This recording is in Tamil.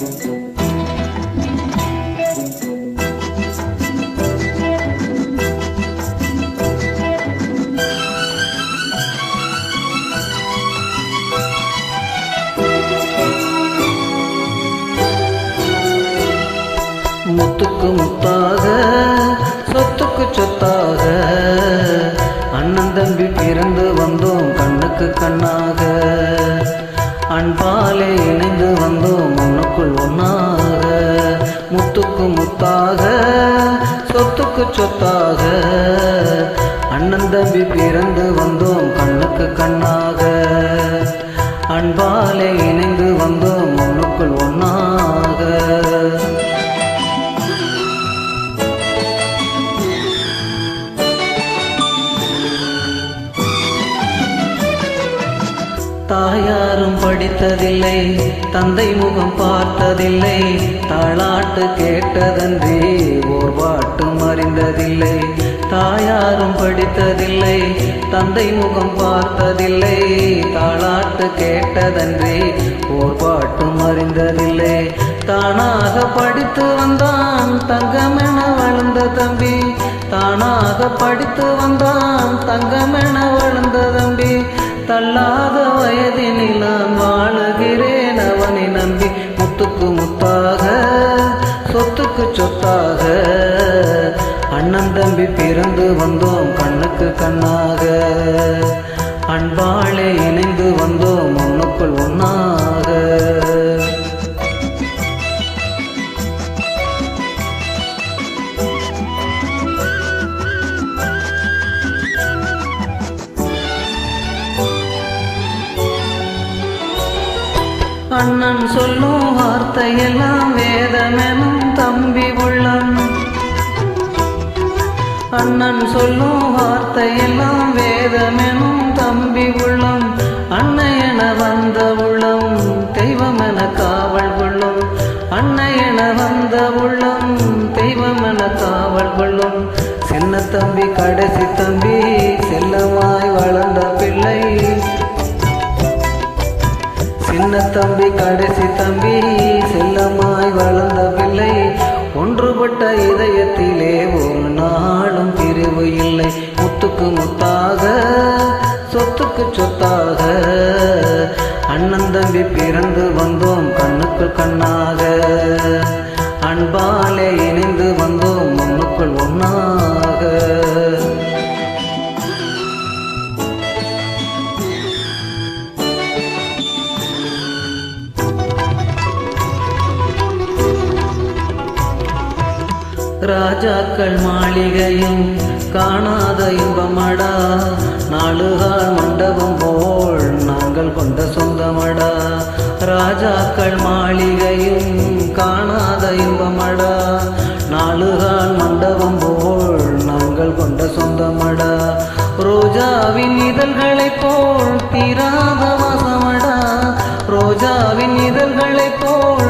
முத்துக்கு முத்தாக சொத்துக்கு சொத்தாக. அண்ணன் தம்பி பிறந்து வந்தோம் கண்ணுக்கு கண்ணாக. அன்பாலே இணைந்து சொத்துக்கு சொத்தாக. அண்ணன் தம்பி பிறந்து வந்தோம் கண்ணுக்கு கண்ணாக. அன்பாலே இணைந்து வந்தோம் ஒன்றுக்குள் ஒன்றாக தாயாரும் படித்ததில்லை தந்தை முகம் பார்த்ததில்லை தாளாட்டு கேட்டதன்றி ஓர் அறிந்ததில்லை தாயாரும் படித்ததில்லை தந்தை முகம் பார்த்ததில்லை தாளாட்டு கேட்டதன்றி ஓர் பாட்டும் அறிந்ததில்லை. தானாக படித்து வந்தான் தங்கமென வளர்ந்த தம்பி. தானாக படித்து வந்தான் தங்கமென வளர்ந்த தம்பி. தள்ளாத வயதினில் நான் வாழுகிறேன் அவனை நம்பி முத்துக்கு முத்தாக சொத்துக்கு சொத்தாக. அண்ணன் தம்பி பிறந்து வந்தோம் கண்ணுக்கு கண்ணாக. அன்பாளே இணைந்து வந்தோம் ஒன்றுக்குள் ஒன்னாக. அண்ணன் சொல்லும் வார்த்தையெல்லாம் வேதமெனும் தம்பி உள்ளம் அண்ணன் சொல்லும் வார்த்தையெல்லாம் வேதமெனும் தம்பி உள்ளம் அன்னையென வந்த உள்ளம் தெய்வமென காவல் கொள்ளும். அன்னையென வந்த உள்ளம் தெய்வமென காவல் கொள்ளும். சின்ன தம்பி கடைசி தம்பி செல்லமாய் வளர்ந்த பிள்ளை. சின்ன தம்பி கடைசி தம்பி செல்லமாய் வளர்ந்த பிள்ளை. ஒன்றுபட்ட இதயத்திலே ஒரு நாள் பிரிவு இல்லை. முத்துக்கு முத்தாக சொத்துக்கு சொத்தாக. அண்ணன் தம்பி பிறந்து வந்தோம் கண்ணுக்கு கண்ணாக. அன்பாலே ராஜாக்கள் மாளிகையும் காணாத இன்பமடா. நாளுகால் மண்டபம் போல் நாங்கள் கொண்ட சொந்தமடா. ராஜாக்கள் மாளிகையும் காணாத இன்பமடா. நாளுகால் மண்டபம் போல் நாங்கள் கொண்ட சொந்தமடா. ரோஜாவின் இதழ்களைப் போல் தீராத வாசமடா. ரோஜாவின் இதழ்களைப் போல்